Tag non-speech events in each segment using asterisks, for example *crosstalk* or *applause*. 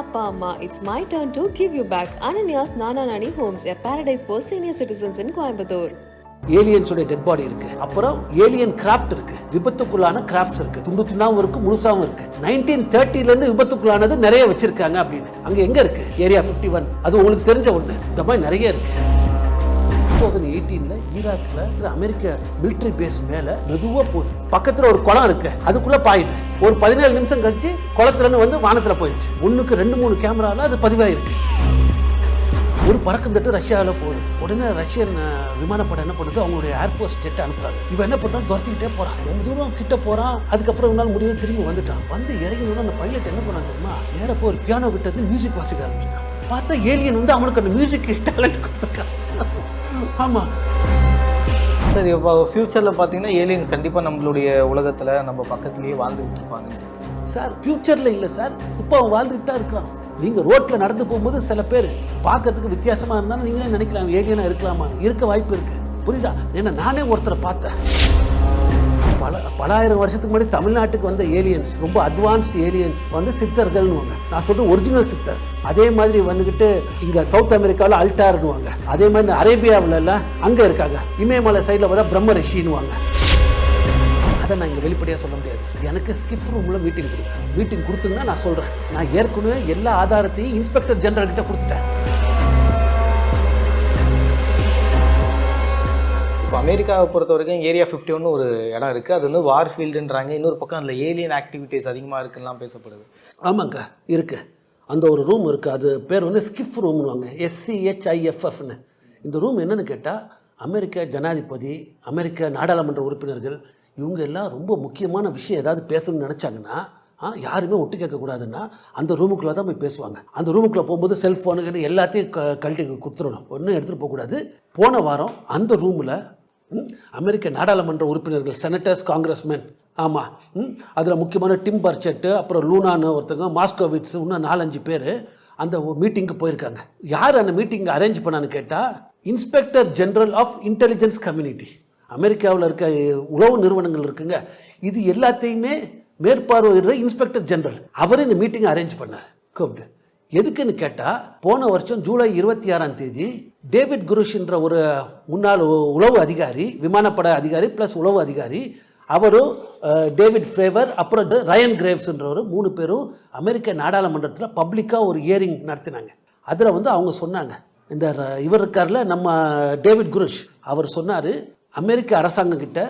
அப்பா அம்மா it's my turn to give you back Ananya's Nana Nani homes a paradise for senior citizens in Coimbatore ஏலியன்ஸோட dead body இருக்கு. அப்புறம் alien craft இருக்கு. விபத்துக்குள்ளான crafts இருக்கு. துண்டு துண்டாவும் இருக்கு முழுசாவும் இருக்கு. நைன்டீன் தேர்ட்டில இருந்து விபத்துக்குள்ளானது நிறைய வச்சிருக்காங்க அப்படின்னு. அங்க எங்க இருக்கு? ஏரியா 51 ஒன் அது உங்களுக்கு தெரிஞ்ச ஒண்ணு. இந்த மாதிரி நிறைய இருக்கு. தௌசண்ட் எயிட்டீனில் ஈராக்கில் இருக்கிற அமெரிக்க மிலிட்ரி பேஸ் மேலே மெதுவாக போ பக்கத்தில் ஒரு குளம் இருக்கு. அதுக்குள்ளே பாயுது. ஒரு பதினேழு நிமிஷம் கழிச்சு குளத்துலன்னு வந்து வானத்தில் போயிடுச்சு. ஒன்றுக்கு ரெண்டு மூணு கேமராவில் அது பதிவாயிருக்கு. ஒரு பறக்கும் தட்டு ரஷ்யாவில் போகுது. உடனே ரஷ்யன் விமானப்படை என்ன பண்ணுது? அவங்களுடைய ஏர்ஃபோர்ஸ் ஜெட் அனுப்புறாங்க. இவன் என்ன பண்ணுறான் துரத்திக்கிட்டே போகிறான் ரொம்ப தூரம் கிட்ட போகிறான் அதுக்கப்புறம் ஒரு நாள் முடிவு திரும்பி வந்துட்டான். வந்து இறங்கினோட அந்த பைலட் என்ன பண்ணாங்க தெரியுமா? நேராக ஒரு பியானோ கிட்ட இருந்து மியூசிக் வாசிக்க ஆரம்பிச்சிட்டான். பார்த்தா ஏலியன் வந்து அவனுக்கு அந்த மியூசிக் டேலண்ட் கொடுத்துருக்கான். ஆமாம் சரி இப்போ ஃப்யூச்சரில் பார்த்தீங்கன்னா ஏலியன்ஸ் கண்டிப்பாக நம்மளுடைய உலகத்தில் நம்ம பக்கத்துலேயே வாழ்ந்துகிட்டு இருப்பாங்க. சார் ஃப்யூச்சரில் இல்லை சார். இப்போ அவன் வாழ்ந்துட்டு தான் இருக்கிறான் நீங்கள் ரோட்டில் நடந்து போகும்போது சில பேர் பார்க்கறதுக்கு வித்தியாசமாக இருந்தாலும் நீங்களே நினைக்கலாம் ஏலியனாக இருக்கலாமா? இருக்க வாய்ப்பு இருக்கு. புரியுதா? ஏன்னா நானே ஒருத்தரை பார்த்தேன். பல பலாயிரம் வருஷத்துக்கு முன்னாடி தமிழ்நாட்டுக்கு வந்த ஏலியன்ஸ் ரொம்ப அட்வான்ஸ்டு ஏலியன்ஸ் வந்து சித்தர்கள்னுவாங்க. நான் சொல்கிறேன் ஒரிஜினல் சித்தர்ஸ் அதே மாதிரி வந்துக்கிட்டு இங்கே சவுத் அமெரிக்காவில் அல்டார்னுவாங்க. அதே மாதிரி அரேபியாவுல எல்லாம் அங்கே இருக்காங்க. இமயமலை சைடில் வர பிரம்ம ரிஷின்னுவாங்க அதை நான் இங்கே வெளிப்படையாக சொல்ல முடியாது. எனக்கு ஸ்கிப் ரூமில் மீட்டிங் கொடுங்க மீட்டிங் கொடுத்துங்கன்னா நான் சொல்கிறேன் நான் ஏற்கனவே எல்லா ஆதாரத்தையும் இன்ஸ்பெக்டர் ஜெனரல் கிட்ட கொடுத்துட்டேன். இப்போ அமெரிக்காவை பொறுத்த வரைக்கும் ஏரியா ஃபிஃப்டி ஒன்று ஒரு இடம் இருக்குது அது வந்து வார் ஃபீல்டுன்றாங்க இன்னொரு பக்கம் அதில் ஏலியன் ஆக்டிவிட்டீஸ் அதிகமாக இருக்குலாம் பேசப்படுது. ஆமாங்க இருக்கு. அந்த ஒரு ரூம் இருக்குது அது பேர் வந்து ஸ்கிஃப் ரூம்னுவாங்க எஸ்சிஹெச்ஐஎஃப்எஃப்னு இந்த ரூம் என்னென்னு கேட்டால் அமெரிக்க ஜனாதிபதி அமெரிக்க நாடாளுமன்ற உறுப்பினர்கள் இவங்க எல்லாம் ரொம்ப முக்கியமான விஷயம் ஏதாவது பேசணும்னு நினச்சாங்கன்னா யாருமே ஒட்டு கேட்கக்கூடாதுன்னா அந்த ரூமுக்குள்ளே தான் போய் பேசுவாங்க. அந்த ரூமுக்குள்ளே போகும்போது செல்ஃபோனுக்கு எல்லாத்தையும் க கழட்டி கொடுத்துடணும். ஒன்றும் எடுத்துகிட்டு போகக்கூடாது. போன வாரம் அந்த ரூமில் அமெரிக்க நாடாளுமன்ற உறுப்பினர்கள் செனட்டர்ஸ் காங்கிரஸ்மேன் ஆமாம் ம்? அதில் முக்கியமான டிம் பர்ச்செட்டு அப்புறம் லூனான்னு ஒருத்தங்க மாஸ்கோவிட்ஸ் இன்னும் நாலஞ்சு பேர் அந்த மீட்டிங்க்கு போயிருக்காங்க. யார் அந்த மீட்டிங் அரேஞ்ச் பண்ணான்னு கேட்டால் inspector general of intelligence community அமெரிக்காவில் இருக்க உளவு நிறுவனங்கள் இருக்குங்க. இது எல்லாத்தையுமே மேற்பார்வையிடுற இன்ஸ்பெக்டர் ஜெனரல் அவர் இந்த மீட்டிங்கை அரேஞ்ச் பண்ணார். கூப்பிட்டு எதுக்குன்னு கேட்டால் போன வருஷம் ஜூலை இருபத்தி ஆறாம் தேதி டேவிட் குருஷ்ன்ற ஒரு முன்னாள் உளவு அதிகாரி விமானப்பட அதிகாரி ப்ளஸ் உளவு அதிகாரி அவரும் டேவிட் ஃப்ரேவர் அப்புறம் ரயன் ரயன் கிரேவ்ஸ்ன்றவர் மூணு பேரும் அமெரிக்க நாடாளுமன்றத்தில் பப்ளிக்காக ஒரு இயரிங் நடத்தினாங்க. அதில் வந்து அவங்க சொன்னாங்க இந்த இவர் இருக்கார்ல நம்ம டேவிட் குருஷ் அவர் சொன்னார் அமெரிக்க அரசாங்கம் கிட்ட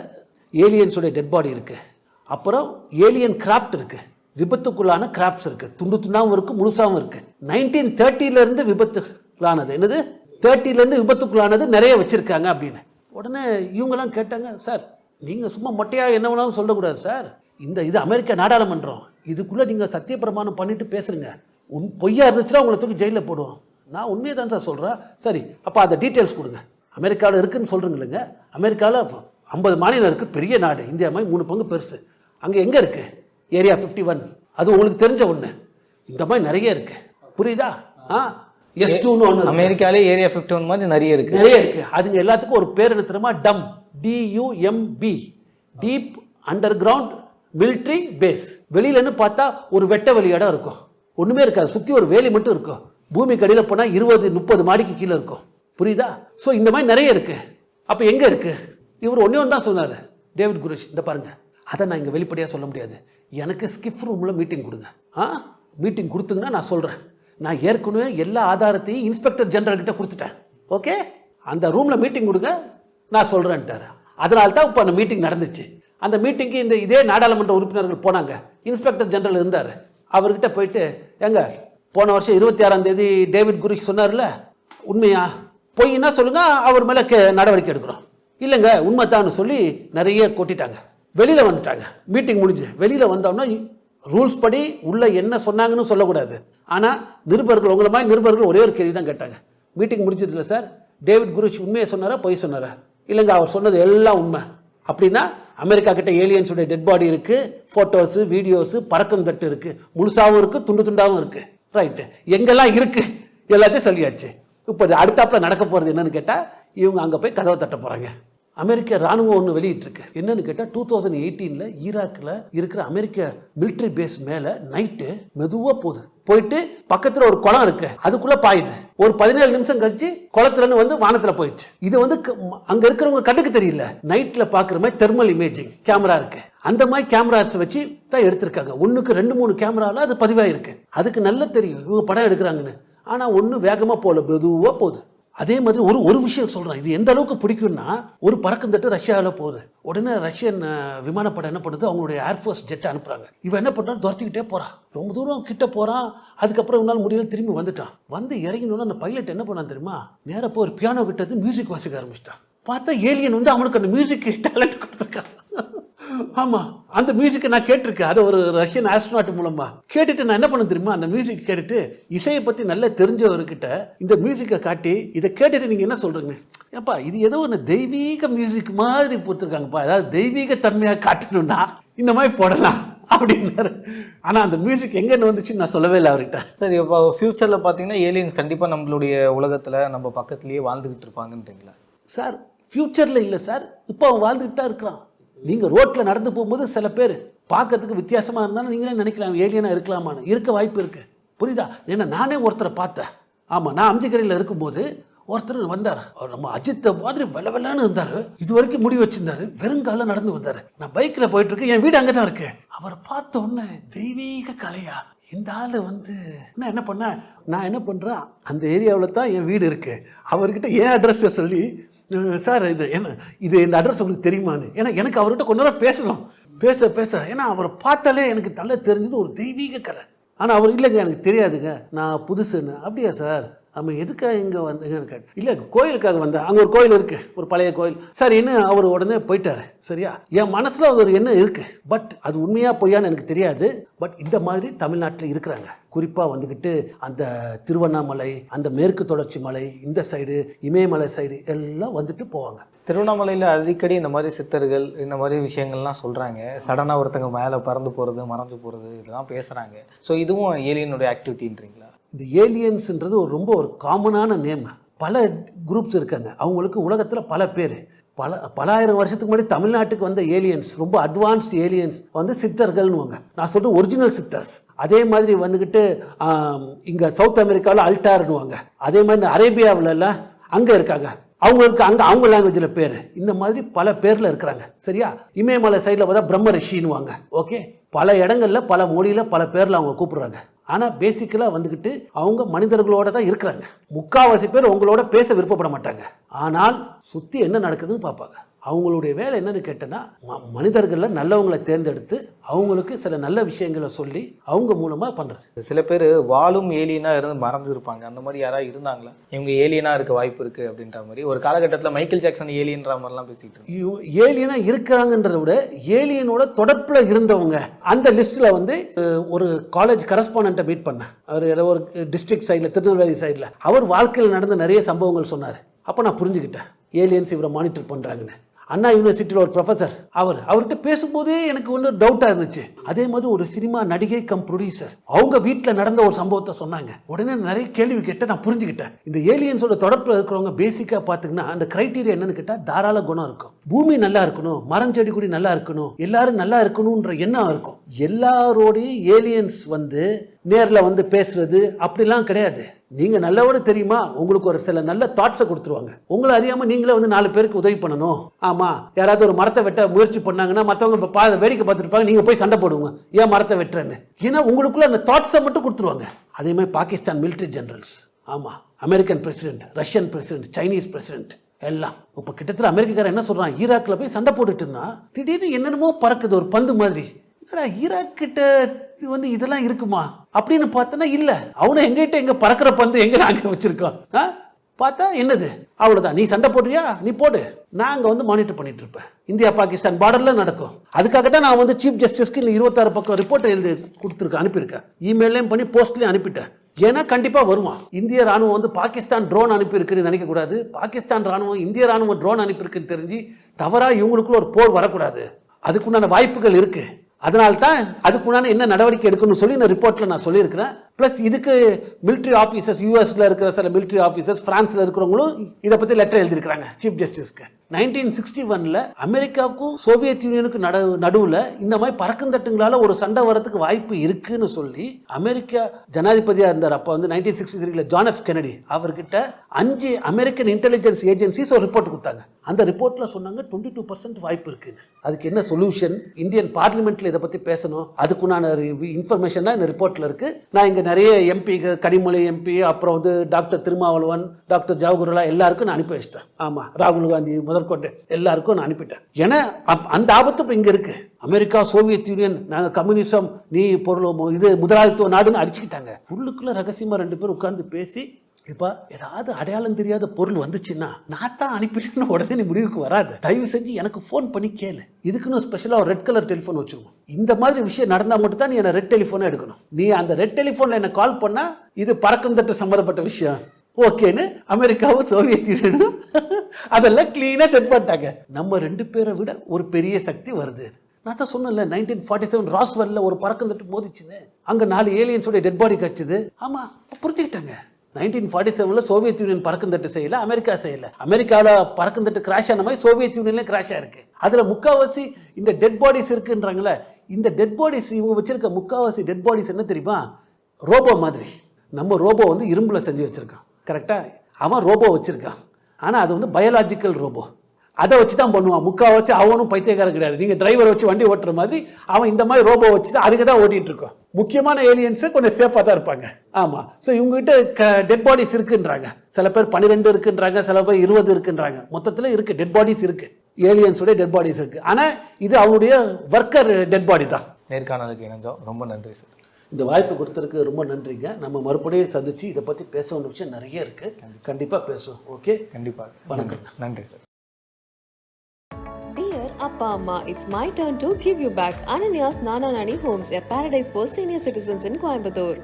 ஏலியன்ஸோடைய டெட் பாடி இருக்குது அப்புறம் ஏலியன் கிராஃப்ட் இருக்குது விபத்துக்குள்ளான கிராஃப்ட்ஸ் இருக்குது துண்டு துண்டாகவும் இருக்குது முழுசாகவும் இருக்குது நைன்டீன் தேர்ட்டியிலேருந்து விபத்துக்குள்ளானது. என்னது? தேர்ட்டிலேருந்து விபத்துக்குள்ளானது நிறைய வச்சுருக்காங்க அப்படின்னு. உடனே இவங்கெல்லாம் கேட்டாங்க சார் நீங்கள் சும்மா மொட்டையாக என்ன வேணாலும் சொல்லக்கூடாது சார். இந்த இது அமெரிக்க நாடாளுமன்றம். இதுக்குள்ளே நீங்கள் சத்திய பிரமாணம் பண்ணிட்டு பேசுகிறீங்க உன் பொய்யா இருந்துச்சுன்னா உங்களை தூக்கி ஜெயிலில் போடுவோம். நான் உண்மையை தான் சார் சொல்கிறேன் சரி அப்போ அந்த டீட்டெயில்ஸ் கொடுங்க. அமெரிக்காவில் இருக்குதுன்னு சொல்கிறீங்க இல்லைங்க? அமெரிக்காவில் ஐம்பது மாநிலம் இருக்குது பெரிய நாடு. இந்தியா மாதிரி மூணு பங்கு பெருசு. அங்கே எங்கே இருக்குது ஏரியா 51 ஒன் அது உங்களுக்கு தெரிஞ்ச ஒன்று இந்த மாதிரி நிறைய இருக்குது புரியுதா? ஆ? எஸ் டூன்னு ஒன்று அமெரிக்காலே ஏரியா ஃபிஃப்டி ஒன் மாதிரி நிறைய இருக்குது நிறைய இருக்கு. அதுங்க எல்லாத்துக்கும் ஒரு பேர் என்ன தெரியுமா? Dumb D U M B deep underground military base வெளியிலன்னு பார்த்தா ஒரு வெட்ட வெளி இடம் இருக்கும். ஒண்ணுமே இருக்காது. சுத்தி ஒரு வேலி மட்டும் இருக்கும். பூமி கடியில போனா இருபது முப்பது மாடிக்கு கீழே இருக்கும். புரியுதா? ஸோ இந்த மாதிரி நிறைய இருக்கு. அப்ப எங்க இருக்கு? இவர் ஒன்னே ஒன்று தான் சொன்னாரு. டேவிட் குரேஷ் இந்த பாருங்க. அதை நான் இங்க வெளிப்படையா சொல்ல முடியாது. எனக்கு ஸ்கிப் ரூம்ல மீட்டிங் கொடுங்க. ஆ? மீட்டிங் கொடுத்துங்கன்னா நான் சொல்றேன். நான் ஏற்கனவே எல்லா ஆதாரத்தையும் இன்ஸ்பெக்டர் ஜெனரல்கிட்ட கொடுத்துட்டேன். ஓகே? அந்த ரூமில் மீட்டிங் கொடுங்க நான் சொல்கிறேன்ட்டார் அதனால தான் இப்போ அந்த மீட்டிங் நடந்துச்சு. அந்த மீட்டிங்க்கு இந்த இதே நாடாளுமன்ற உறுப்பினர்கள் போனாங்க. இன்ஸ்பெக்டர் ஜெனரல் இருந்தார். அவர்கிட்ட போயிட்டு எங்க போன வருஷம் இருபத்தி ஆறாம் தேதி டேவிட் குருஷ் சொன்னார்ல உண்மையா? பொய்னா சொல்லுங்க அவர் மேலே கே நடவடிக்கை எடுக்கிறோம் இல்லைங்க உண்மைத்தான்னு சொல்லி நிறைய கொட்டிட்டாங்க. வெளியில் வந்துட்டாங்க. மீட்டிங் முடிஞ்சு வெளியில் வந்தோம்னா ரூல்ஸ் படி உள்ள என்ன சொன்னாங்கன்னு சொல்லக்கூடாது. ஆனால் நிருபர்கள் உங்களை மாதிரி நிருபர்கள் ஒரே ஒரு கேள்வி தான் கேட்டாங்க. மீட்டிங் முடிஞ்சதுல சார் டேவிட் குருஷ் உண்மையை சொன்னாரா பொய் சொன்னாரா? இல்லைங்க அவர் சொன்னது எல்லாம் உண்மை. அப்படின்னா அமெரிக்கா கிட்ட ஏலியன்ஸுடைய டெட் பாடி இருக்கு ஃபோட்டோஸு வீடியோஸு பறக்கும் தட்டு இருக்கு. முழுசாகவும் இருக்கு துண்டு துண்டாகவும் இருக்கு. ரைட்டு எங்கெல்லாம் இருக்கு எல்லாத்தையும் சொல்லியாச்சு. இப்போ அடுத்தாப்பில் அடுத்தாப்புல நடக்க போகிறது என்னன்னு கேட்டால் இவங்க அங்கே போய் கதவை தட்ட போகிறாங்க அமெரிக்க ராணுவம் ஒன்று வெளியிட்டிருக்கு. என்னன்னு கேட்டால் டூ தௌசண்ட் எயிட்டீனில் ஈராக்கில் இருக்கிற அமெரிக்க மிலிட்ரி பேஸ் மேலே நைட்டு மெதுவாக போகுது போயிட்டு பக்கத்தில் ஒரு குளம் இருக்கு. அதுக்குள்ள பாயுது. ஒரு பதினேழு நிமிஷம் கழிச்சு குளத்துலன்னு வந்து வானத்தில் போயிடுச்சு. இது வந்து க- இருக்கிறவங்க கண்ணுக்கு தெரியல. நைட்டில் பார்க்குற மாதிரி தெர்மல் இமேஜிங் கேமரா இருக்கு. அந்த மாதிரி கேமராஸ் வச்சு தான் எடுத்திருக்காங்க. ஒன்றுக்கு ரெண்டு மூணு கேமராவில் அது பதிவாயிருக்கு. அதுக்கு நல்லா தெரியும். இவங்க படம் எடுக்கிறாங்கன்னு. ஆனால் ஒன்றும் வேகமாக போகல. மெதுவாக போகுது. அதே மாதிரி ஒரு ஒரு விஷயம் சொல்கிறேன் இது எந்த அளவுக்கு பிடிக்கும்னா ஒரு பறக்கும் தட்டு ரஷ்யாவில் போகுது. உடனே ரஷ்யன் விமானப்படை என்ன பண்ணுது? அவங்களுடைய ஏர்ஃபோர்ஸ் ஜெட்டை அனுப்புகிறாங்க இவன் என்ன பண்ணுறான் துரத்திக்கிட்டே போகிறான் ரொம்ப தூரம் கிட்ட போகிறான் அதுக்கப்புறம் இவனால் முடியல திரும்பி வந்துட்டான். வந்து இறங்கினோன்னு அந்த பைலட் என்ன பண்ணான் தெரியுமா? நேராக போய் ஒரு பியானோ கிட்டது மியூசிக் வாசிக்க ஆரம்பிச்சிட்டான். பார்த்தா ஏலியன் வந்து அவனுக்கு அந்த மியூசிக் டேலண்ட் கொடுத்துருக்கான் ஆமா அந்த மியூசிக்கை நான் கேட்டிருக்கேன். அது ஒரு ரஷ்யன் ஆஸ்ட்ரோனாட் மூலமா. கேட்டுட்டு நான் என்ன பண்ண தெரியுமா? அந்த மியூசிக் கேட்டுட்டு இசையை பத்தி நல்லா தெரிஞ்சவர்கிட்ட இந்த மியூசிக்கை காட்டி இதை கேட்டுட்டு நீங்க என்ன சொல்றீங்க? ஏப்பா இது ஏதோ ஒன்று தெய்வீக மியூசிக் மாதிரி போட்டிருக்காங்கப்பா. அதாவது தெய்வீக தன்மையாக காட்டணும்னா இந்த மாதிரி போடலாம் அப்படின்னாரு. ஆனா அந்த மியூசிக் எங்கன்னு வந்துச்சுன்னு நான் சொல்லவே இல்லை அவர்கிட்ட. சரி இப்போ ஃபியூச்சரில் பார்த்தீங்கன்னா ஏலியன்ஸ் கண்டிப்பாக நம்மளுடைய உலகத்தில் நம்ம பக்கத்துலேயே வாழ்ந்துகிட்டு இருப்பாங்கன்றீங்களா? சார் ஃப்யூச்சரில் இல்லை சார். இப்போ அவன் வாழ்ந்துக்கிட்டு தான் இருக்கிறான். நீங்கள் ரோட்டில் நடந்து போகும்போது சில பேர் பார்க்கறதுக்கு வித்தியாசமாக இருந்தாலும் நீங்களே நினைக்கலாம் ஏலியனாக இருக்கலாமான்னு. இருக்க வாய்ப்பு இருக்குது புரியுதா? ஏன்னா நானே ஒருத்தரை பார்த்தேன். ஆமாம் நான் அம்ஜிக்கரையில் இருக்கும்போது ஒருத்தர் வந்தார். அவர் நம்ம அஜித்தை மாதிரி வெல வெலன்னு இருந்தார். இது வரைக்கும் முடி வச்சிருந்தாரு. வெறுங்கால நடந்து வந்தார். நான் பைக்கில் போயிட்டு இருக்கேன் என் வீடு அங்கே தான் இருக்கு. அவரை பார்த்த உடனே தெய்வீக கலையா? இந்த ஆள் வந்து நான் என்ன பண்ணேன்? நான் என்ன பண்ணுறேன் அந்த ஏரியாவில் தான் என் வீடு இருக்குது அவர்கிட்ட ஏன் அட்ரஸை சொல்லி சார் இது என்ன இது இந்த அட்ரஸ் உங்களுக்கு தெரியுமான்னு? ஏன்னா எனக்கு அவர்கிட்ட கொஞ்ச நேரம் பேசணும். பேச பேச. ஏன்னா அவரை பார்த்தாலே எனக்கு தலை தெரிஞ்சது ஒரு தெய்வீக கலை ஆனால் அவர் இல்லைங்க எனக்கு தெரியாதுங்க. நான் புதுசுன்னு. அப்படியா சார்? நம்ம எதுக்காக இங்கே வந்தீங்கன்னு கேட்டு இல்லை கோயிலுக்காக வந்தேன். அங்கே ஒரு கோயில் இருக்கு ஒரு பழைய கோயில். சரின்னு அவர் உடனே போயிட்டாரு. சரியா? என் மனசில் அவர் ஒரு எண்ணம் இருக்கு. பட் அது உண்மையாக பொய்யான்னு எனக்கு தெரியாது. பட் இந்த மாதிரி தமிழ்நாட்டில் இருக்கிறாங்க. குறிப்பாக வந்துக்கிட்டு அந்த திருவண்ணாமலை அந்த மேற்கு தொடர்ச்சி மலை இந்த சைடு இமயமலை சைடு எல்லாம் வந்துட்டு போவாங்க. திருவண்ணாமலையில் அடிக்கடி இந்த மாதிரி சித்தர்கள் இந்த மாதிரி விஷயங்கள்லாம் சொல்கிறாங்க சடனாக ஒருத்தங்க மேலே பறந்து போகிறது மறைஞ்சு போகிறது இதெல்லாம் பேசுகிறாங்க ஸோ இதுவும் ஏலியனுடைய ஆக்டிவிட்டின்றீங்களா இந்த ஏலியன்ஸுன்றது ஒரு ரொம்ப ஒரு காமனான நேம் பல குரூப்ஸ் இருக்காங்க. அவங்களுக்கு உலகத்தில் பல பேர். பல பல ஆயிரம் வருஷத்துக்கு முன்னாடி தமிழ்நாட்டுக்கு வந்த ஏலியன்ஸ் ரொம்ப அட்வான்ஸ்டு ஏலியன்ஸ் வந்து சித்தர்கள்னுவாங்க. நான் சொல்கிறேன் ஒரிஜினல் சித்தர்ஸ் அதே மாதிரி வந்துக்கிட்டு இங்கே சவுத் அமெரிக்காவில் அல்டார்னுவாங்க. அதே மாதிரி அரேபியாவுல அங்கே இருக்காங்க. அவங்களுக்கு அங்கே அவங்க லாங்குவேஜில் பேர். இந்த மாதிரி பல பேரில் இருக்கிறாங்க. சரியா? இமயமலை சைடில் பார்த்தா பிரம்ம ரிஷின்னுவாங்க. ஓகே பல இடங்கள்ல பல மொழியில் பல பேரில் அவங்க கூப்பிடுறாங்க. ஆனால் பேசிக்கலாக வந்துக்கிட்டு அவங்க மனிதர்களோட தான் இருக்கிறாங்க. முக்காவாசி பேர் உங்களோட பேச விருப்பப்பட மாட்டாங்க. ஆனால் சுற்றி என்ன நடக்குதுன்னு பார்ப்பாங்க. அவங்களுடைய வேலை என்னன்னு கேட்டேன்னா மனிதர்கள்ல நல்லவங்களை தேர்ந்தெடுத்து அவங்களுக்கு சில நல்ல விஷயங்களை சொல்லி அவங்க மூலமாக பண்ணுறது சில பேர் வாழும் ஏலியனாக இருந்து மறைஞ்சிருப்பாங்க அந்த மாதிரி யாராவது இருந்தாங்களா? இவங்க ஏலியனாக இருக்க வாய்ப்பு இருக்குது அப்படின்ற மாதிரி. ஒரு காலகட்டத்தில் மைக்கேல் ஜாக்சன் ஏலியன்ற மாதிரிலாம் பேசிக்கிட்டு இருந்தாங்க. ஏலியனா இருக்கிறாங்கன்றத விட ஏலியனோட தொடர்பில் இருந்தவங்க அந்த லிஸ்ட்ல வந்து ஒரு காலேஜ் கரஸ்பாண்டண்ட்டை மீட் பண்ணேன். அவர் ஏதோ ஒரு டிஸ்ட்ரிக்ட் சைடில் திருநெல்வேலி சைடில். அவர் வாழ்க்கையில் நடந்த நிறைய சம்பவங்கள் சொன்னார். அப்போ நான் புரிஞ்சுக்கிட்டேன். ஏலியன்ஸ் இவரை மானிட்டர் பண்ணுறாங்கன்னு அண்ணா யூனிவர்சிட்டியில் ஒரு ப்ரொஃபசர் அவர் அவர்கிட்ட பேசும்போதே எனக்கு ஒன்று டவுட்டாக இருந்துச்சு. அதே மாதிரி ஒரு சினிமா நடிகை கம் ப்ரொடியூசர் அவங்க வீட்டில் நடந்த ஒரு சம்பவத்தை சொன்னாங்க. உடனே நிறைய கேள்வி கேட்டேன் நான் புரிஞ்சுக்கிட்டேன். இந்த ஏலியன்ஸோட தொடர்பில் இருக்கிறவங்க பேசிக்காக பார்த்தீங்கன்னா அந்த கிரைட்டீரியா என்னன்னு கேட்டால் தாராள குணம் இருக்கும். பூமி நல்லா இருக்கணும் மரம் செடி கொடி நல்லா இருக்கணும் எல்லாரும் நல்லா இருக்கணுன்ற எண்ணம் இருக்கும். எல்லாரோடையும் ஏலியன்ஸ் வந்து நேரில் வந்து பேசுறது அப்படிலாம் கிடையாது. நீங்க நல்லவோட தெரியுமா? உங்களுக்கு ஒரு சில நல்ல தாட்ஸை கொடுத்துருவாங்க. உங்களை அறியாம நீங்களே வந்து நாலு பேருக்கு உதவி பண்ணணும். ஆமா யாராவது ஒரு மரத்தை வெட்ட முயற்சி பண்ணாங்கன்னா மற்றவங்க இப்போ பா வேடிக்கை பார்த்துருப்பாங்க நீங்க போய் சண்டை போடுவோங்க ஏன் மரத்தை வெட்டுறேன்னு? ஏன்னா உங்களுக்குள்ள அந்த தாட்ஸை மட்டும் கொடுத்துருவாங்க. அதே மாதிரி பாகிஸ்தான் மிலிட்ரி ஜெனரல்ஸ் ஆமா American president Russian president Chinese president எல்லாம். இப்போ கிட்டத்தட்ட அமெரிக்காரன் என்ன சொல்கிறான் ஈராக்கில் போய் சண்டை போட்டுட்டு இருந்தான் திடீர்னு என்னென்னமோ பறக்குது ஒரு பந்து மாதிரி. என்னடா ஈராக் கிட்ட இது வந்து இதெல்லாம் இருக்குமா? அப்படின்னு பார்த்தோன்னா இல்லை. அவனை எங்கிட்ட எங்கே பறக்கிற பந்து எங்கே நாங்கள் வச்சிருக்கோம்? ஆ? பார்த்தா என்னது? அவ்வளோதான் நீ சண்டை போடுறியா? நீ போடு. நான் அங்கே வந்து மானிட்டர் பண்ணிட்டு இருப்பேன் இந்தியா பாகிஸ்தான் பார்டரில் நடக்கும். அதுக்காக தான் நான் வந்து சீஃப் ஜஸ்டிஸ்க்கு இந்த இருபத்தாறு பக்கம் ரிப்போர்ட் எழுதி கொடுத்துருக்கேன் அனுப்பியிருக்கேன். இமெயிலையும் பண்ணி போஸ்ட்லேயும் அனுப்பிட்டேன். ஏன்னா கண்டிப்பாக வருவான் இந்திய ராணுவம் வந்து பாகிஸ்தான் ட்ரோன் அனுப்பியிருக்குன்னு நினைக்கக்கூடாது. பாகிஸ்தான் ராணுவம் இந்திய ராணுவம் ட்ரோன் அனுப்பியிருக்குன்னு தெரிஞ்சு தவறாக இவங்களுக்குள்ள ஒரு போர் வரக்கூடாது. அதுக்குண்டான வாய்ப்புகள் இருக்குது அதனால தான் அதுக்குண்டான என்ன நடவடிக்கை எடுக்கணும்னு சொல்லி இந்த ரிப்போர்ட்டில் நான் சொல்லியிருக்கிறேன். ப்ளஸ் இதுக்கு மிலிட்ரி ஆஃபீஸர்ஸ் யூஎஸில் இருக்கிற சில மிலிட்ரி ஆஃபீஸர்ஸ் ஃப்ரான்ஸில் இருக்கிறவங்களும் இதை பற்றி லெட்டர் எழுதியிருக்கிறாங்க சீஃப் ஜஸ்டிஸ்க்கு நைன்டீன் சிக்ஸ்டி ஒன்ல அமெரிக்காவுக்கும் சோவியத் யூனியனுக்கு நடு நடுவில் இந்த மாதிரி பறக்குந்தட்டுங்களால ஒரு சண்டை வரத்துக்கு வாய்ப்பு இருக்குன்னு சொல்லி அமெரிக்கா ஜனாதிபதியாக இருந்தார். அப்போ வந்து நைன்டீன் சிக்ஸ்டி த்ரீல ஜான் எஃப் கெனடி அவர்கிட்ட அஞ்சு அமெரிக்கன் இன்டெலிஜென்ஸ் ஏஜென்சிஸ் ஒரு ரிப்போர்ட் கொடுத்தாங்க. அந்த ரிப்போர்ட்டில் சொன்னாங்க டுவெண்ட்டி டூ பர்சன்ட் வாய்ப்பு இருக்குன்னு. அதுக்கு என்ன சொல்யூஷன் இந்தியன் பார்லிமெண்ட்டில் இதை பற்றி பேசணும். அதுக்குண்டான இன்ஃபர்மேஷன் தான் இந்த ரிப்போர்ட்டில் இருக்குது நான் இங்கே நிறைய எம்பி கனிமொழி எம்பி அப்புறம் வந்து டாக்டர் திருமாவளவன் டாக்டர் ஜவஹர்லா எல்லாருக்கும் நான் அனுப்பி வச்சிட்டேன். ஆமாம் ராகுல் காந்தி முதற்கொண்டு எல்லாருக்கும் நான் அனுப்பிட்டேன். ஏன்னா அப்- அந்த ஆபத்து இப்போ இங்கே இருக்கு. அமெரிக்கா சோவியத் யூனியன் நாங்கள் கம்யூனிசம் நீ பொருள் இது முதலாளித்துவ நாடுன்னு அடிச்சுக்கிட்டாங்க. உள்ளுக்குள்ளே ரகசியமாக ரெண்டு பேரும் உட்காந்து பேசி இப்போ ஏதாவது அடையாளம் தெரியாத பொருள் வந்துச்சுன்னா நான் தான் அனுப்பிட்டேன்னு உடனே நீ முடிவுக்கு வராது. தயவு செஞ்சு எனக்கு ஃபோன் பண்ணி கேளு. இதுக்குன்னு ஸ்பெஷலாக ஒரு ரெட் கலர் டெலிஃபோன் வச்சுருவோம் இந்த மாதிரி விஷயம் நடந்தால் மட்டும் தான் நீ என்ன ரெட் டெலிஃபோனே எடுக்கணும். நீ அந்த ரெட் டெலிஃபோனில் என்ன கால் பண்ணால் இது பறக்கும் தட்டு சம்மந்தப்பட்ட விஷயம். ஓகேன்னு அமெரிக்காவும் சோவியத் யூனியனும் *laughs* அதெல்லாம் க்ளீனாக செட் பண்ணிட்டாங்க. நம்ம ரெண்டு பேரை விட ஒரு பெரிய சக்தி வருது. நான் தான் சொன்னேன்ல நைன்டீன் ஃபார்ட்டி செவன் ராஸ்வெல்ல ஒரு பறக்கம் தட்டு மோதிச்சுன்னு. அங்கே நாலு ஏலியன்ஸோட டெட் பாடி கிடச்சிது. ஆமாம் புரிஞ்சுக்கிட்டாங்க. நைன்டீன் ஃபார்ட்டி செவனில் சோவியத் யூனியன் பறக்குந்தட்டு செய்யல அமெரிக்கா செய்யல. அமெரிக்காவில் பறக்குந்தட்டு கிராஷ் ஆன மாதிரி சோவியத் யூனியன்லேயும் கிராஷ் ஆயிருக்கு. அதில் முக்காவாசி இந்த டெட் பாடிஸ் இருக்குன்றாங்களே இந்த டெட் பாடிஸ் இவங்க வச்சிருக்க முக்காவாசி டெட் பாடிஸ் என்ன தெரியுமா? ரோபோ மாதிரி. நம்ம ரோபோ வந்து இரும்பில் செஞ்சு வச்சுருக்கான். கரெக்டாக அவன் ரோபோ வச்சுருக்கான். ஆனால் அது வந்து பயாலாஜிக்கல் ரோபோ. அதை வச்சு தான் பண்ணுவான் முக்கால்வாசி அவனும் பைத்தியக்காரன் கிடையாது. நீங்கள் டிரைவர் வச்சு வண்டி ஓட்டுற மாதிரி அவன் இந்த மாதிரி ரோபோ வச்சு தான் அதுக்கு தான் ஓட்டிட்டு இருக்கோம் முக்கியமான ஏலியன்ஸு கொஞ்சம் சேஃபாக தான் இருப்பாங்க. ஆமாம் ஸோ இவங்ககிட்ட டெட் பாடிஸ் இருக்குன்றாங்க. சில பேர் பன்னிரெண்டு இருக்குன்றாங்க சில பேர் இருபது இருக்குன்றாங்க. மொத்தத்தில் இருக்கு டெட் பாடிஸ் இருக்கு. ஏலியன்ஸோட டெட் பாடிஸ் இருக்கு. ஆனால் இது அவனுடைய ஒர்க்கர் டெட் பாடி தான். நேர்காணலுக்கு இணைஞ்சோம் ரொம்ப நன்றி சார் இந்த வாய்ப்பு கொடுத்ததுக்கு ரொம்ப நன்றிங்க. நம்ம மறுபடியும் சந்திச்சு இதை பற்றி பேச வேண்டிய விஷயம் நிறைய இருக்கு. கண்டிப்பாக பேசுவோம். ஓகே கண்டிப்பாக வணக்கம். நன்றி சார் அப்பா அம்மா it's my turn to give you back Ananya's Nana Nani homes a paradise for senior citizens in Coimbatore